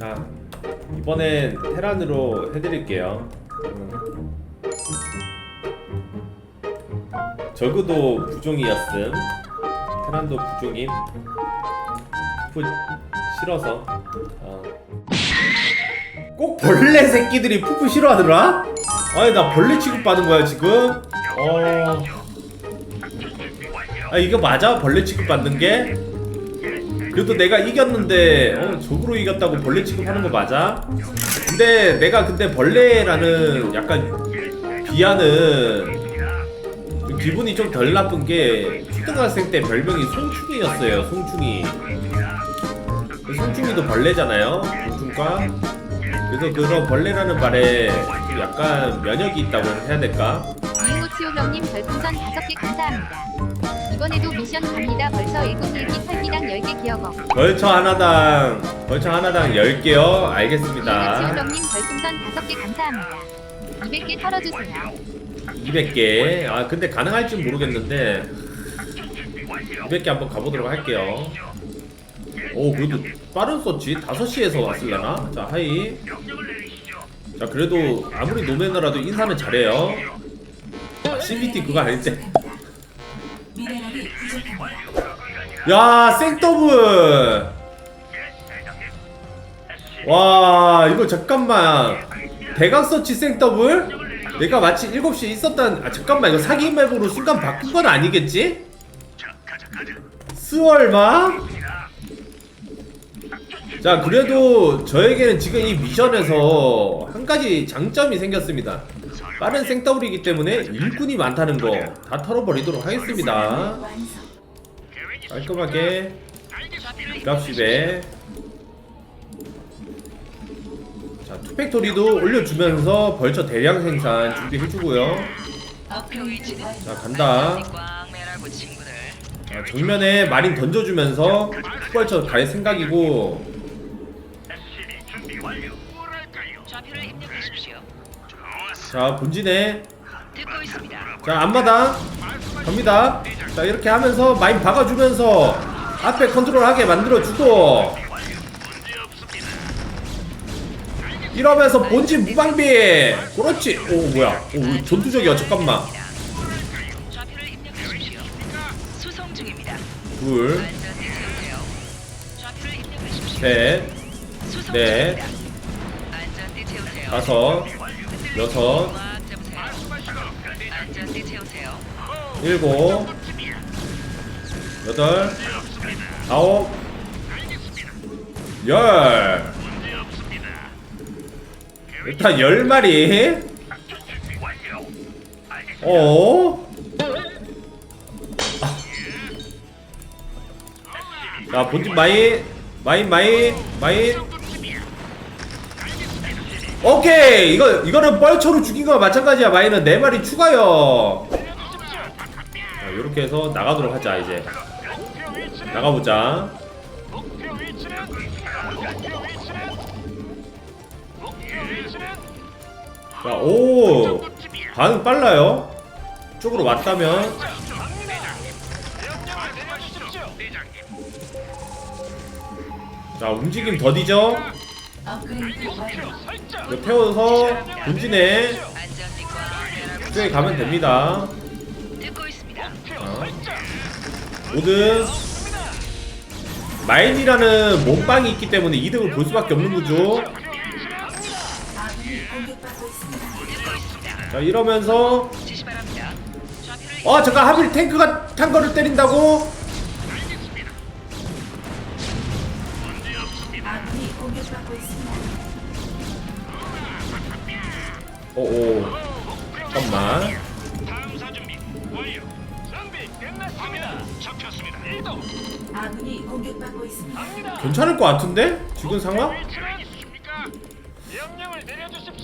자 이번엔 테란으로 해드릴게요 음. 저그도 부종이었음 테란도 부종임 푸 싫어서 어. 꼭 벌레 새끼들이 푸푸 싫어하더라? 아니 나 벌레 취급받은 거야 지금? 어... 아 이거 맞아? 벌레 취급받는 게? 그래도 내가 이겼는데 어, 적으로 이겼다고 벌레 취급하는 거 맞아? 근데 내가 근데 벌레라는 약간 비하는 좀 기분이 좀 덜 나쁜 게 초등학생 때 별명이 송충이였어요 송충이 송충이도 벌레잖아요 곤충과 그래서 그런 벌레라는 말에 좀 약간 면역이 있다고 해야 될까? 이호치오 형님 별풍선 5개 감사합니다. 이번에도 미션 갑니다. 벌써 1011기 8기당 10개 기억어. 벌처 하나당 벌처 하나당 10개요 이호치오 알겠습니다 형님 별풍선 5개 감사합니다. 200개 털어주세요. 200개 아 근데 가능할지 모르겠는데 200개 한번 가보도록 할게요 오 그래도 빠른 서치 5시에서 왔을라나? 자 하이 자 그래도 아무리 노매너라도 인사는 잘해요 아, CBT 그거 아닐 때 야, 생더블! 와, 이거 잠깐만. 대각 서치 생더블? 내가 마치 7시에 있었던, 아, 잠깐만. 이거 사기 맵으로 순간 바꾼 건 아니겠지? 스월마? 자, 그래도 저에게는 지금 이 미션에서 한 가지 장점이 생겼습니다. 빠른 생더블이기 때문에 일꾼이 많다는 거 다 털어버리도록 하겠습니다. 깔끔하게 값십에 자 투팩토리도 올려주면서 벌처 대량 생산 준비해주고요. 자 간다. 자, 정면에 마린 던져주면서 투벌처 갈 생각이고 자 본진에 듣고 있습니다. 자 앞마당 갑니다 자 이렇게 하면서 마인 박아주면서 앞에 컨트롤하게 만들어주고 이러면서 본진 무방비 그렇지 오 뭐야 오 전투적이야 잠깐만 좌표를 입력하십시오. 수송 중입니다. 둘 안전띠 채우세요. 좌표를 입력하십시오. 셋, 수송 넷, 중입니다. 안전띠 채우세요. 다섯 여섯. 일곱 여덟 아홉 열 일단 열 마리 어? 아. 자 본진 마인 마인 마인 마인 오케이. 이거 이거는 뻘처로 죽인 거와 마찬가지야. 마인은 네 마리 추가요. 자, 이렇게 해서 나가도록 하자 이제. 나가보자. 자오! 반응 빨라요. 쪽으로 왔다면. 자 움직임 더디죠 이거 태워서 안전띠 꽉 매라고 쪽에 가면 됩니다. 어. 모든 마인이라는 몸빵이 있기 때문에 이득을 볼 수밖에 없는 거죠. 자 이러면서 어 잠깐 하필 탱크가 탄 거를 때린다고 아군이 공격받고 있습니다. 오오. 잠깐만. 아군이 공격받고 있습니다. 괜찮을 것 같은데? 지금 상황?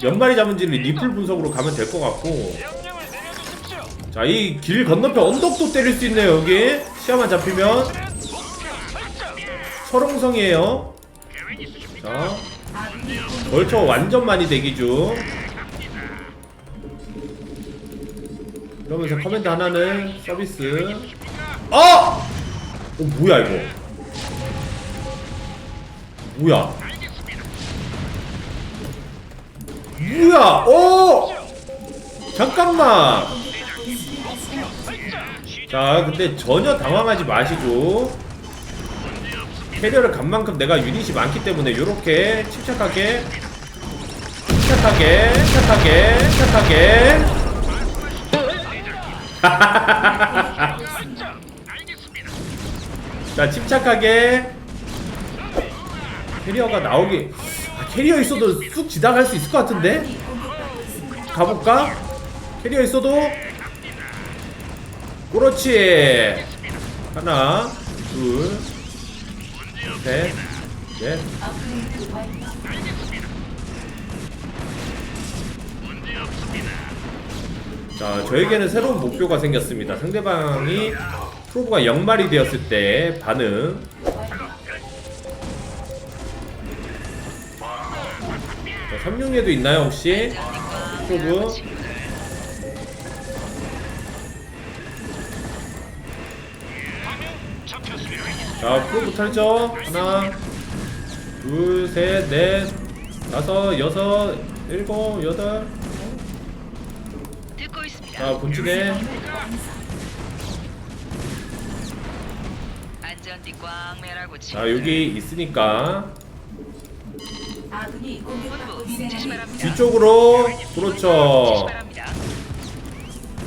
연말이 잡은지는 리플 분석으로 가면 될 것 같고. 자이 길 건너편 언덕도 때릴 수 있네요 여기. 시야만 잡히면. 설홍성이에요 자 공격 벌처 완전 많이 대기 중 이러면서 커맨드 하나는 서비스 어! 어 뭐야 이거 뭐야 뭐야? 오! 잠깐만. 자, 근데 전혀 당황하지 마시고 캐리어를 간 만큼 내가 유닛이 많기 때문에 요렇게 침착하게 침착하게 착하게 착하게. 자 침착하게. 캐리어가 나오기. 아, 캐리어 있어도 쑥 지나갈 수 있을 것 같은데. 가볼까? 캐리어 있어도? 그렇지. 하나 둘 셋넷 업그레이드 완료. 자, 저에게는 새로운 목표가 생겼습니다. 상대방이 프로브가 0마리 되었을 때 반응. 자, 삼룡에도 있나요, 혹시? 프로브? 자, 프로브 털죠. 하나, 둘, 셋, 넷, 다섯, 여섯, 일곱, 여덟. 듣고 있습니다. 자, 본진에. 안전띠 꽉 매라고 자, 여기 있으니까. 아군이 공격받고 본부 지시 있습니다. 바랍니다. 뒤쪽으로 그렇죠 바랍니다.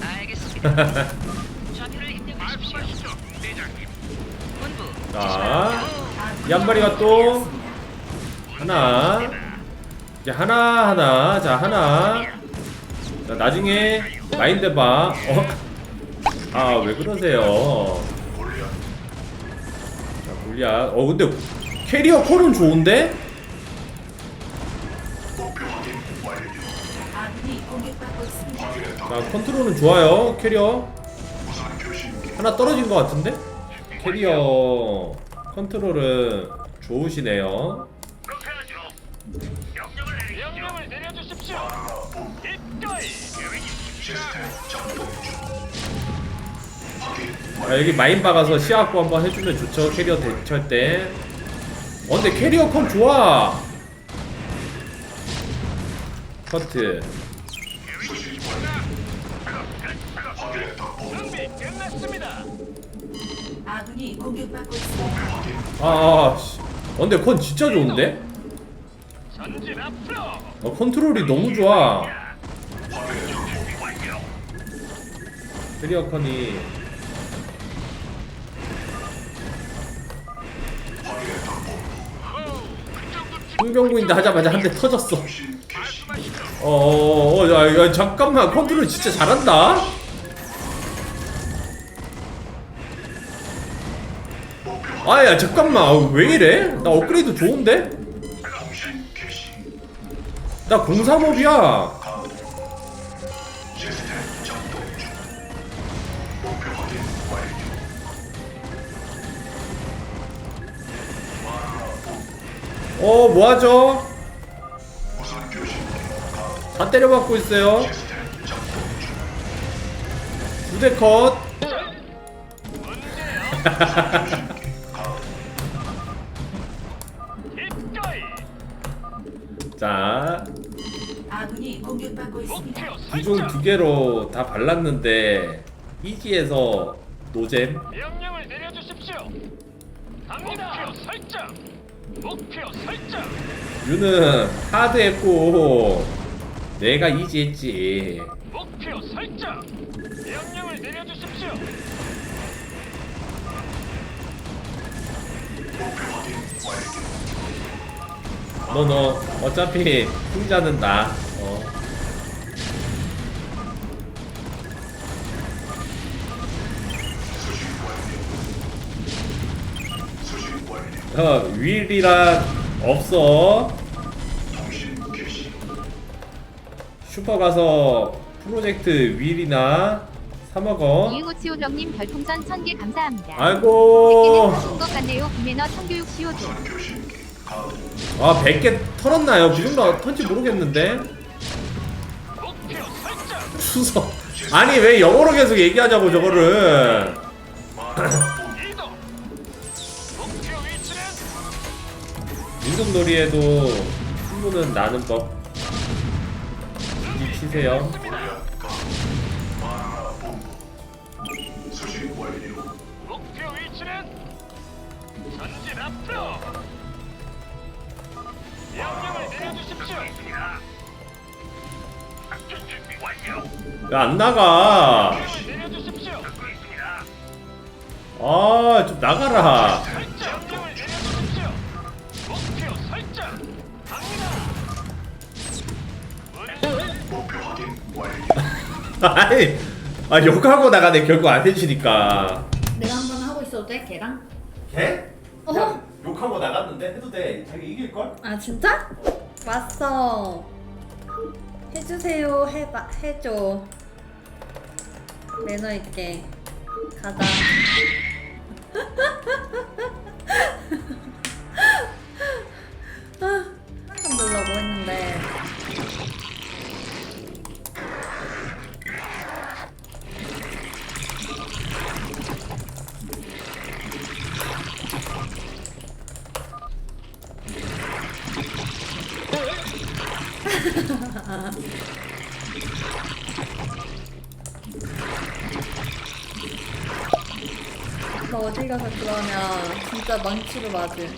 알겠습니다. 자. 이 한 마리가 또 하나. 이제 하나 하나. 자 하나. 자 나중에 마인드 봐 어 아 왜 그러세요? 자 골리앗. 어 근데 캐리어 콜은 좋은데. 자 컨트롤은 좋아요 캐리어. 하나 떨어진 것 같은데 캐리어 컨트롤은 좋으시네요. 명령을 내려주십시오. 기꺼이. 아, 여기 마인 박아서 시야고 한번 해주면 좋죠. 캐리어 대처할 때. 어, 근데 캐리어 컴 좋아. 커트 아군이 공격받고 있습니다. 아, 아 씨. 어, 근데 컨 진짜 좋은데? 전진 앞으로. 어, 컨트롤이 너무 좋아 캐리어 컨이 흥병구인데 하자마자 한 대 터졌어 어어어 어, 야, 야 잠깐만 컨트롤 진짜 잘한다 아야 잠깐만 아, 왜 이래? 나 업그레이드 좋은데? 나 035이야 어 뭐하죠? 다 때려박고 있어요 두대 컷 자, 아군이 공격받고 있습니다. 목표 기존 설정. 두 개로 다 발랐는데 이지에서 노잼 명령을 내려주십시오. 갑니다. 목표 설정. 목표 설정. 유는 하드했고 내가 이지했지 목표 설정. 명령을 내려주십시오. 너 너 어차피 풍자는 나 어. 어, 윌이란 없어 슈퍼 가서 프로젝트 윌이나 사 먹어 이호치오 형님 별풍선 1000개 감사합니다. 아이고 하신 것 같네요. 구매너 성교육 시오도. 아 100개 털었나요? 그 정도 턴지 모르겠는데. 추석 아니 왜 영어로 계속 얘기하자고 저거를 임금놀이에도 승부는 나는 법 치세요. 목표 위치는 전진 앞으로. 명령을 내려주십시오. 작전 준비 완료. 야, 안 나가. 명령을 내려주십시오. 아, 좀 나가라. 설정. 명령을 내려주십시오. 목표 설정. 갑니다. 아이, 아, 욕하고 나가네. 결국 안 해주니까. 내가 한번 하고 있어도 돼 걔랑? 걔? 어? 욕하고 나갔는데 해도 돼. 자기 이길 걸? 아 진짜? 왔어. 해주세요. 해봐 해줘. 매너 있게 가자. 너 어디 가서 그러면 진짜 망치로 맞을.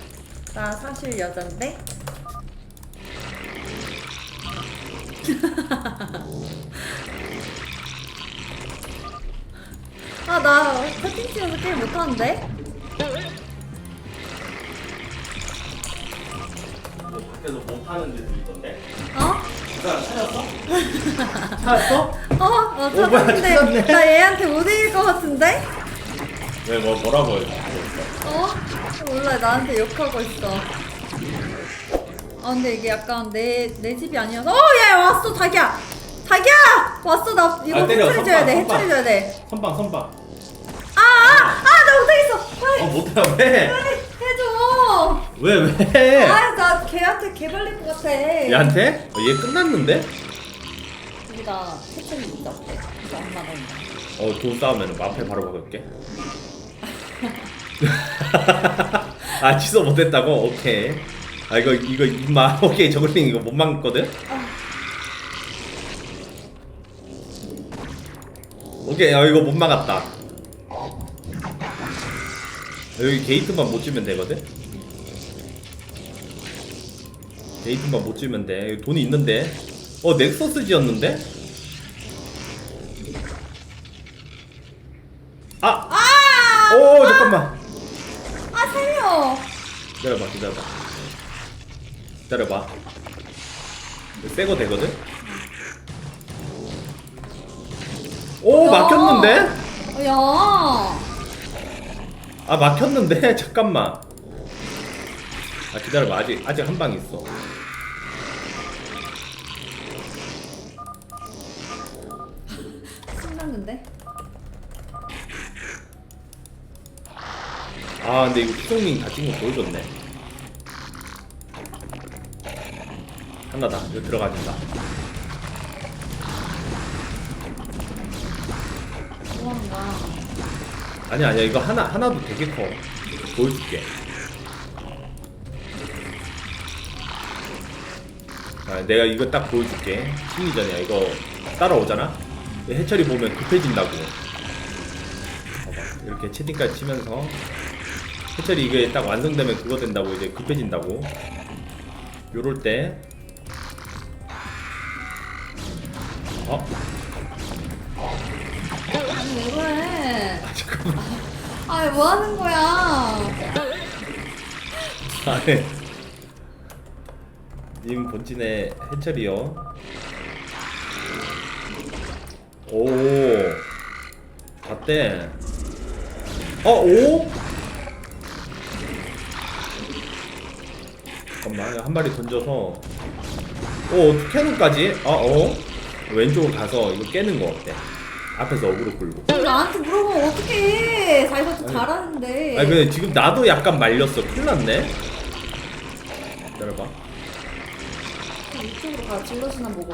나 사실 여잔데? 아, 나 채팅 치면서 게임 못하는데? 밖에서 못하는 데도 있던데. 어? 찾았어? 찾았어? 어? 어, 뭐야, 찾았는데 찾았네. 나 얘한테 못 이길 것 같은데? 왜, 뭐, 뭐라고 해? 어? 몰라 나한테 욕하고 있어 아 근데 이게 약간 내, 내 집이 아니어서 어야 왔어 자기야 자기야 왔어 나 이거 아, 때려, 해처리줘야 돼 선빵, 해처리줘야 돼 선방, 선방. 아아 아 나 못하겠어 빨리 어, 못해, 왜? 왜, 왜? 아 나 걔한테 개 발릴 것 같아 얘한테? 어, 얘 끝났는데? 여기다 해처리 있다 엄마가 어, 돈 싸우면 마페 바로 먹을게. 아, 취소 못했다고? 오케이. 아, 이거, 이거, 임마. 오케이, 저글링 이거 못 막거든? 오케이, 아, 이거 못 막았다. 여기 게이트만 못 주면 되거든? 게이트만 못 주면 돼. 돈이 있는데. 어, 넥서스 지었는데? 아! 아! 오, 잠깐만. 아 살려 기다려봐, 기다려봐. 기다려봐. 새거 되거든? 오, 막혔는데? 야 아, 막혔는데? 잠깐만. 아, 기다려봐. 아직, 아직 한 방 있어. 신났는데? 아, 근데 이거 수성님 다친 거 보여줬네. 하나다. 이거 들어가진다. 거야 아니야, 아니야. 이거 하나, 하나도 되게 커. 보여줄게. 아, 내가 이거 딱 보여줄게. 심리전이야. 이거 따라오잖아? 이 해철이 보면 급해진다고. 봐봐. 이렇게 채팅까지 치면서. 해철이 이게 딱 완성되면 그거 된다고. 이제 급해진다고. 요럴 때. 어? 아니 왜 그래 아, 잠깐만. 아니 뭐 하는 거야 아, 네. 님 본진의 해철이요. 오. 봤대. 어, 오? 잠깐만, 한 마리 던져서. 어, 캐논까지? 아, 어? 왼쪽으로 가서 이거 깨는 거 어때? 앞에서 어그로 끌고. 나한테 물어보면 어떡해 자기가 더 아니. 잘하는데 아니, 근데 지금 나도 약간 말렸어. 큰일 났네. 아, 찔러지나 먹어.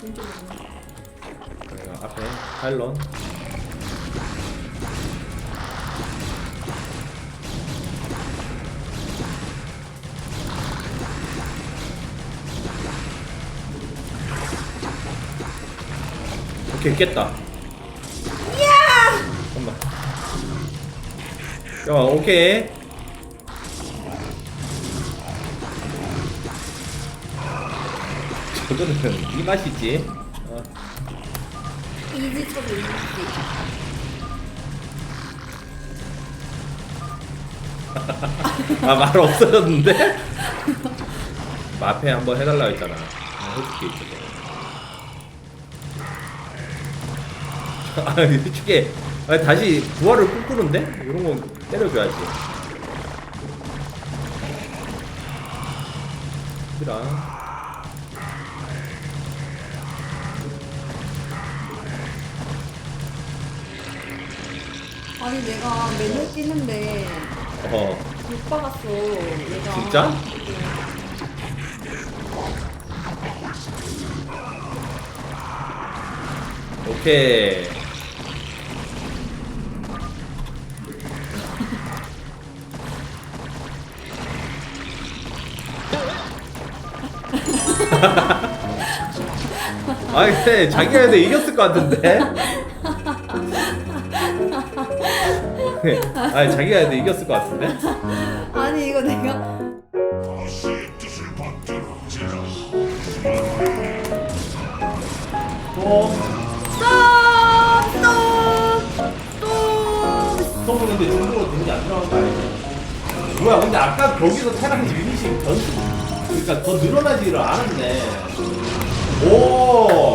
네, 앞에 파일론 오케이 깼다. 잠깐만. 야 오케이. 저거는 이 맛이지 어. 이지 쳐도 이지. 아말 없어졌는데? 마페 한번 해달라 했잖아 아, 해줄게 이쪽에 아 해줄게 아, 다시 부활을 꿈꾸는데? 이런 건 때려줘야지 얘들 아 아니 내가 메뉴 끼는데 어 못 박았어. 얘가. 진짜? 오케이 아 근데 자기한테 이겼을 것 같은데 아니 자기한테 이겼을 것 같은데? 아니 이거 내가. 또 스톱 스톱은 근데 중국으로 데미지 안 들어간 거 알지? 뭐야 근데 아까 거기서 테랑 유닛이 더 그러니까 더 늘어나지를 않았네. 오